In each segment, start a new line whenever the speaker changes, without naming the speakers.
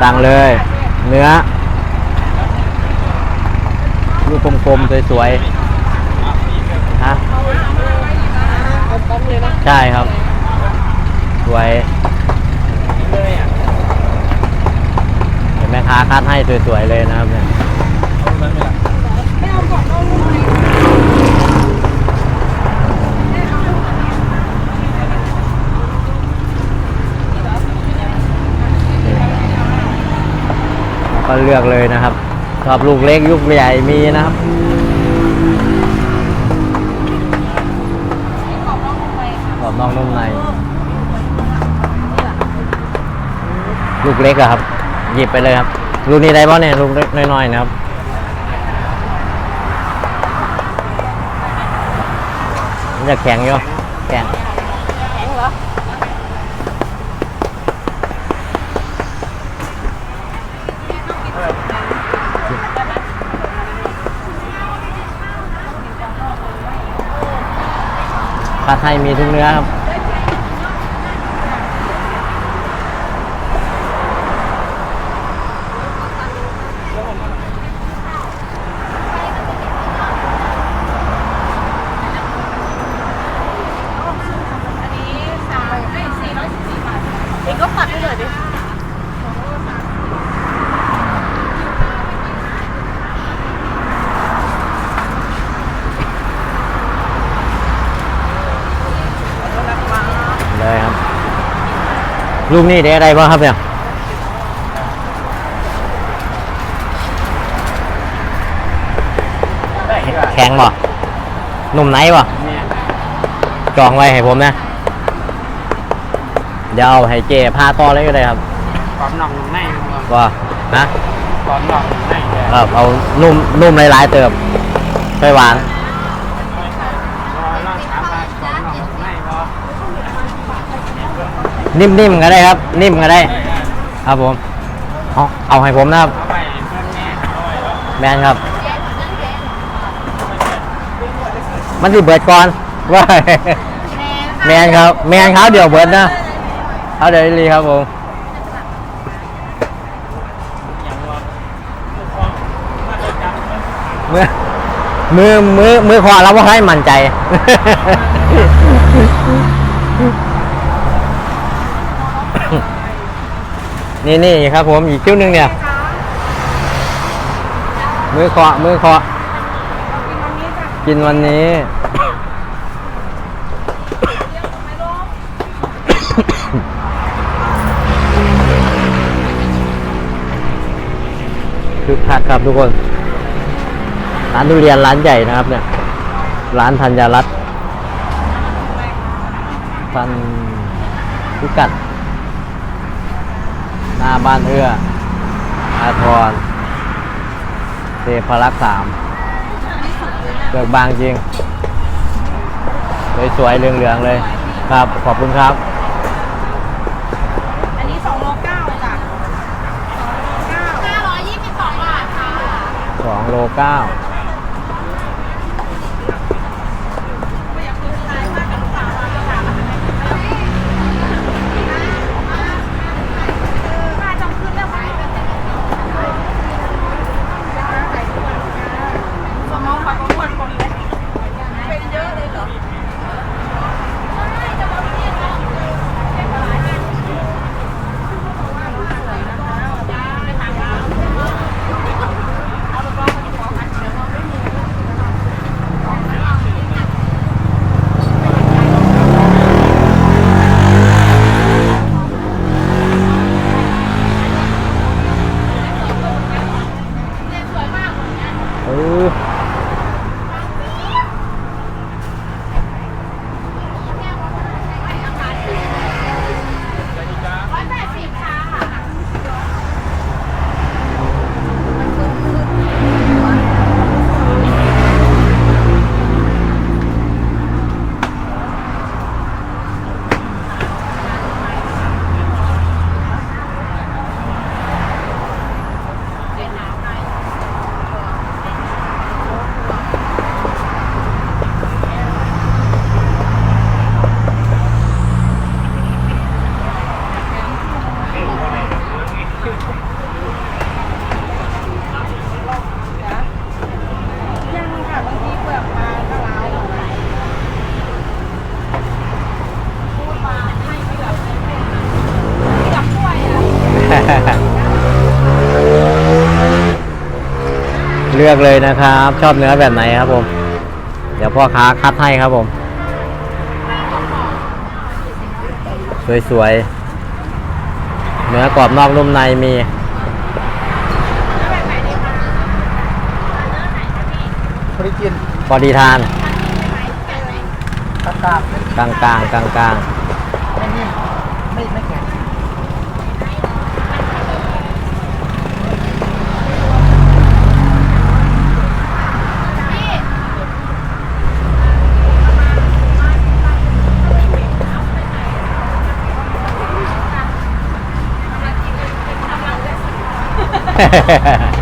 สั่งเลย เนื้อลูกกลมๆสวยๆฮะ
ต้มเลยนะ
ใช่ครับ สวยเห็นไหมค้าคัดให้สวยๆเลยนะครับเนี่ย
ไม่เอากรอบนอกนุ่มใน
ก็เลือกเลยนะครับชอบลูกเล็กลูกใหญ่มีนะครับ
กรอบนอกนุ่มในค่ะ
กรอบนอกนุ่มในลูกเล็กอะครับ หยิบไปเลยครับลูกนี้ได้ป่ะเนี่ยลูกเล็กน้อยๆนะครับจะแข็งอยู่แข็ง
แข็งเหรอ
ผัดไทยมีทุกเนื้อครับ
อันนี้สามไอ้สี่ร้อยสิบสี่บาทเองก็ตัดให้เลยดิ
เลยครับ ลูกนี่ได้อะไรบ้างครับเนี่ยแข็งบ่นุ่มไหนบ่จองไว้ให้ผมนะ เดี๋ยวเอาให้เจพาต่อเลยก็ได้ครับ
ความหน่องใน
ว่านะ
ความหน่องในเลย
ครับเอานุ่มนุ่มหลายๆเติมไปหวาน
รอรอถามว่าความหน่องในบ่
นิ่มๆก็ได้ครับ นิ่มก็ได้ ครับผม เอาเอาให้ผมนะครับ
แม
นครับ มันสิเบิดก่อนว่าแมนครับ แมนครับเดี๋ยวเบิดนะเอาเดี๋ยวรีครับผม
อย่างว่าผู้ปกครอมื
อมือมือมือคอเราว่าให้มั่นใจ นี่นี่ครับผมอีกคิ้วหนึงเนี่ย มือเคาะมือเคาะกินวันนี้คือคักครับทุกคน ร้านทุเรียนร้านใหญ่นะครับเนี่ย ร้านธัญรัตน์ทันพิกัด หน้าบ้านเอื้อ อาทรเทพรักษ์สามเลือกบางจริง สวยๆเหลืองๆเลย ครับ ขอบคุณครับ
อันนี้สองโลเก้าจ้ะเก้าห้าร้อยยี่สิบสองบาทค่ะ
สองโลเก้า
诶 อกเลยนะ
ครับ ชอบเนื้อแบบไหนครับผม เดี๋ยวพ่อค้าคัดให้ครับผม สวยๆ เนื้อกรอบนอกนุ่มในมี
พริกิน
พอดีทาน
ตะกาบ
กลางกลางกลางกลาง
ไ Hehehehe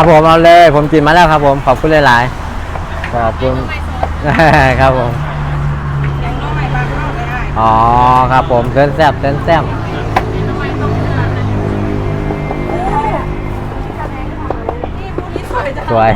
ครับผมเอาเลย ผมกินมาแล้วครับผม ขอบคุณหลายๆขอบคุณ ครับผม
ยังน้องใหม่บางเข้าไปได้
อ๋อ ครับผมเส้นแซบเส้นแซบสวย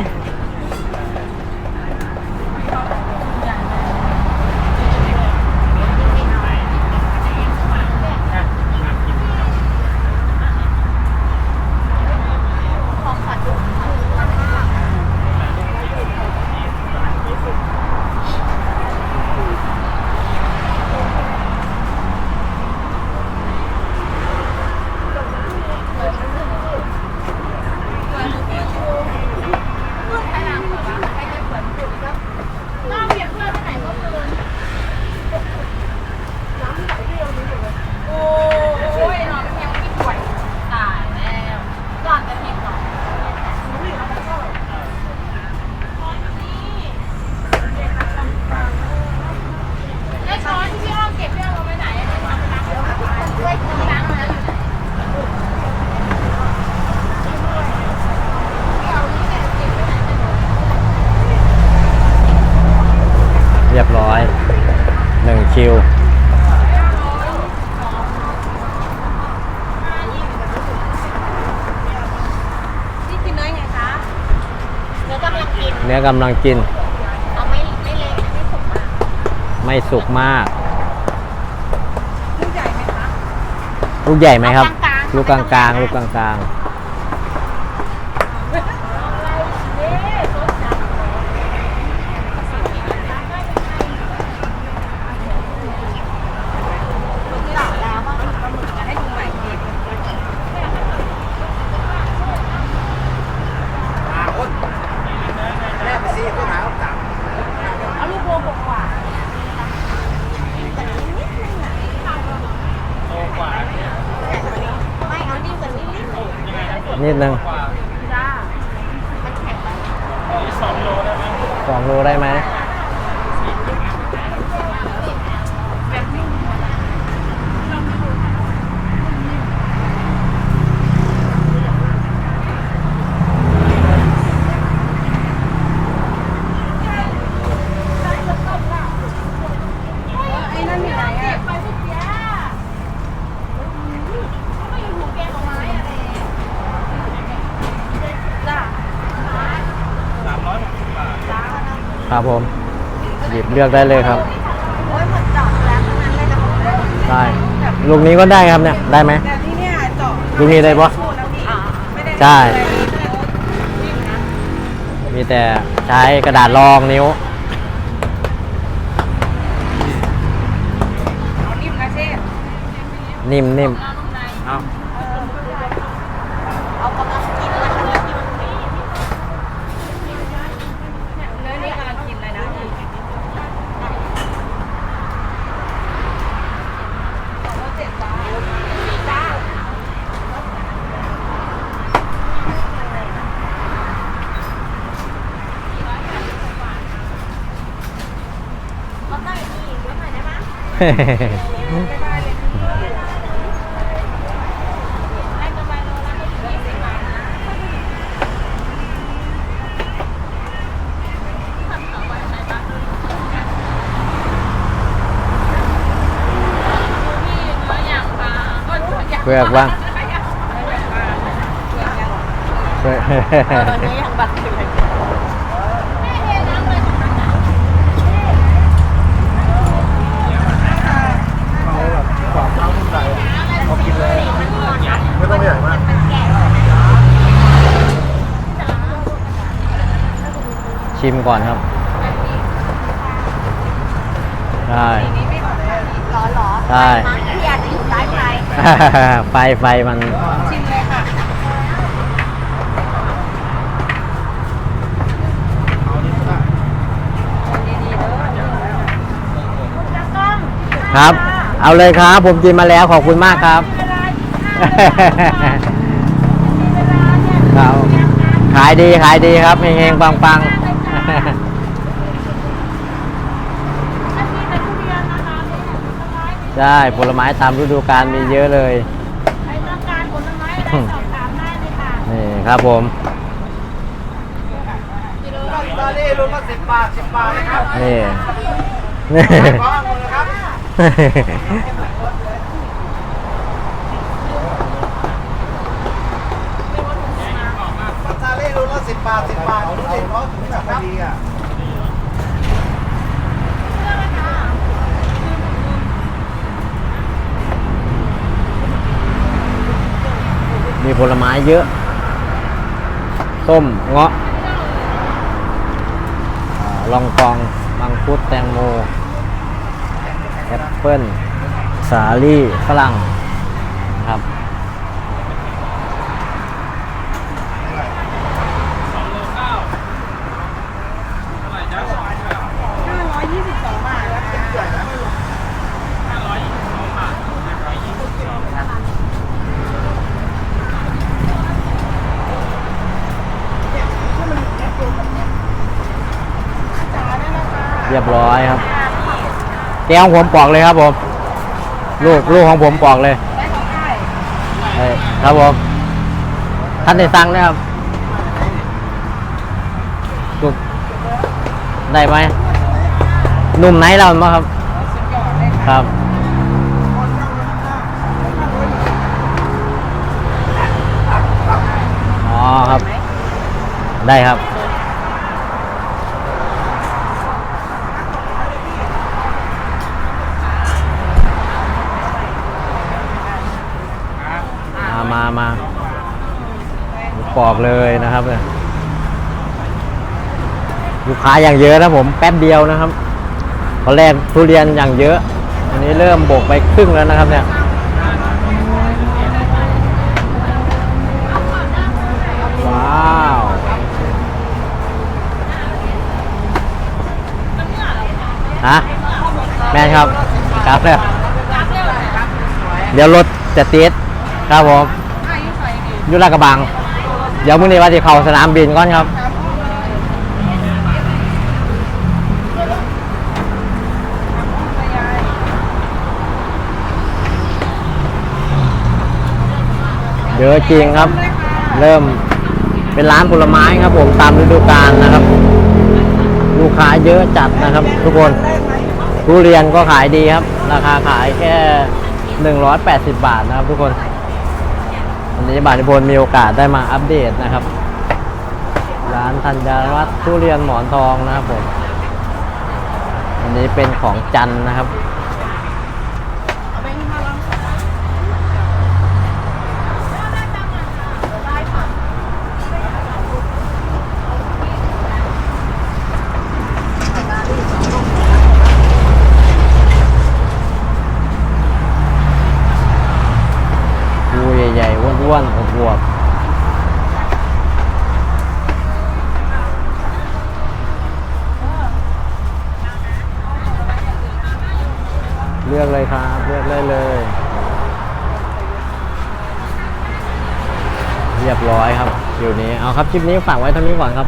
น้องเปลี่ยนเพื่อนไปไหนก็คืนโอ้ยนอนเป็นยังไม่ป่วยตายแล้วนอนแต่เพียงหนอนแล้วช้อนที่พี่อ้อมเก็บพี่อ้อมเอาไปไหนเอาไปล้างแล้วช่วยล้างแล้วอยู่ไหนเอานี่แหละเก็บไปไหนไม่รู้
เรียบร้อย หนึ่งคิว
นี่กินเนื้อไงคะเนื้อกำลังกิน
เนื้อกำลังกิน
เอาไม่ไม่เละไม่สุกมาก
ไม่สุกมาก
ลูกใหญ่ไหมคะ
ลูกใหญ่ไหมครับ
เอา
ลูก
ก
ก
ลางๆ
ลางๆลูกกลาง
อะไรเด้สดจัง
นิดนึง
กว่า
จ้ามันแข็งไหม
อีกสองโลได้ไหม
สองโลได้ไหม
แบบนิ่มลองดูไอ้นั่นอยู่ไหนอะไปเมื่อกี้เขาไม่อยู่หูแกงของไม้อะไรจ้า
สามร้อยหกสิบบาท
จ้า
ครับผม หยิบเลือกได้เลยครับ
โอ้ยหมดจอดแล้วทั้งนั้นเลยนะผมเลย
ได้ลูกนี้ก็ได้ครับเนี่ย ได้ไหม
แต่ที่เนี่ยเจาะ
ลูกนี้ได้ปะ
พูดแล้วพี่ไม่ได้
ใช่
นิ่มนะ
มีแต่ใช้กระดาษรองนิ้ว
เอานิ่มนะเชฟ
นิ่มนิ่ม
เอา
เอากำลังกินเลยเนื้อที่มันมีเนื้อนี่กำลังกินเลยนะพี่สองร้อยเจ็ดจ้าจ้าเขาตั้งอีกเยอะหน่อยได้ไหม ไม่ได้เลยได้กำไรโลละไม่ถึงยี่สิบบาทนะ
เปลือกบ้างเปลือก
ตอนนี้ยังบัตรอยู่เลยแม่เทน้ำเลยตรงนั้นนะ
เอาแบบกรอบเท้าขึ้นใจเอากินเลย ไม่ต้องใหญ่มาก
ชิมก่อนครับ ได้
นี่ไม่ร้อนหรอ
ใช่
พี่อาจจะอยู่ใต้ไฟ
ไฟไฟมัน
ชิมเลยค่ะค
รับ เอาเลยครับ ผมกินมาแล้วขอบคุณมากครับ ครับขายดีขายดีครับเฮงๆปัง
อันนี้เป็นทุเรียนนะคะนี่
ๆได้ผลไม้ตามฤดูกาลมีเยอะเลย
ใครต้องการผลไม้อะไรสอบถามได้เลยค่ะ
นี่ครับผม
ตอนนี้รุ่นละสิบบาทสิบบาทนะครับ
นี่นี่
ขอเอามือครับปัตตาเล่รุ่นละ สิบบาทสิบบาทดูดิเขาถึงแบบดีอะ
มีผลไม้เยอะ ส้ม เงาะลองกองมังคุดแตงโม แอปเปิ้ล สาลี่ฝรั่งครับ
สองโลเก้าเท่าไหร่จ๊ะ
ห้าร้อยยี่สิบสองบาทนะคะ
ห้าร้อยยี่สิบสองบาทห้าร้อยยี่สิบสอง
เรียบร้อยครับเตียของผมปอกเลยครับผม ลูกลูกของผมปอกเลยครับผมท่านได้สั่งเลยครับลูกได้ไหมหนุ่มไหนเราบ้างครับ
ค
รับอ๋อครับ ได้ครับามามาปอกเลยนะครับเนี่ยลูกค้าอย่างเยอะนะผมแป๊บเดียวนะครับตอนแรกทุเรียนอย่างเยอะอันนี้เริ่มบกไปครึ่งแล้วนะครับเนี่ยว้าวฮะแม่นครับครับเนี่ยเดี๋ยวรถจะติด ครับผม
อยุใส่
ลาดกระบัง เดี๋ยวมื้อนี้ว่าจะเข้าสนามบินก่อนครับเยอะจริงครับ เริ่มเป็นร้านผลไม้ครับผมตามฤดูกาลนะครับ ลูกค้าเยอะจัดนะครับ ทุกคนทุเรียนก็ขายดีครับ ราคาขายแค่ 180 บาทนะครับทุกคน วันนี้บาทนิพนมีโอกาสได้มาอัปเดตนะครับ ร้านธัญรัตน์ทุเรียนหมอนทองนะครับผมอันนี้เป็นของจันนะครับ ภูใหญ่ๆ อ้วนอวบเลือกเลยครับ เลือกได้เลย เรียบร้อยครับ อยู่นี้ เอาครับ คลิปนี้ฝากไว้เท่านี้ก่อนครับ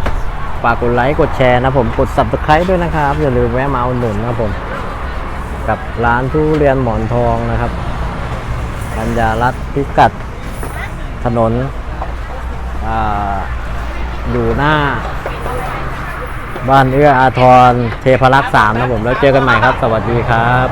ฝากกดไลค์กดแชร์นะผม กด subscribe ด้วยนะครับ อย่าลืมแวะมาอุดหนุนนะครับผม กับร้านทุเรียนหมอนทองนะครับ ปัญญารัตพิกัด ถนนออยู่หน้า บ้านเอื้ออาทรเทพรักษ์สามนะผม แล้วเจอกันใหม่ครับ สวัสดีครับ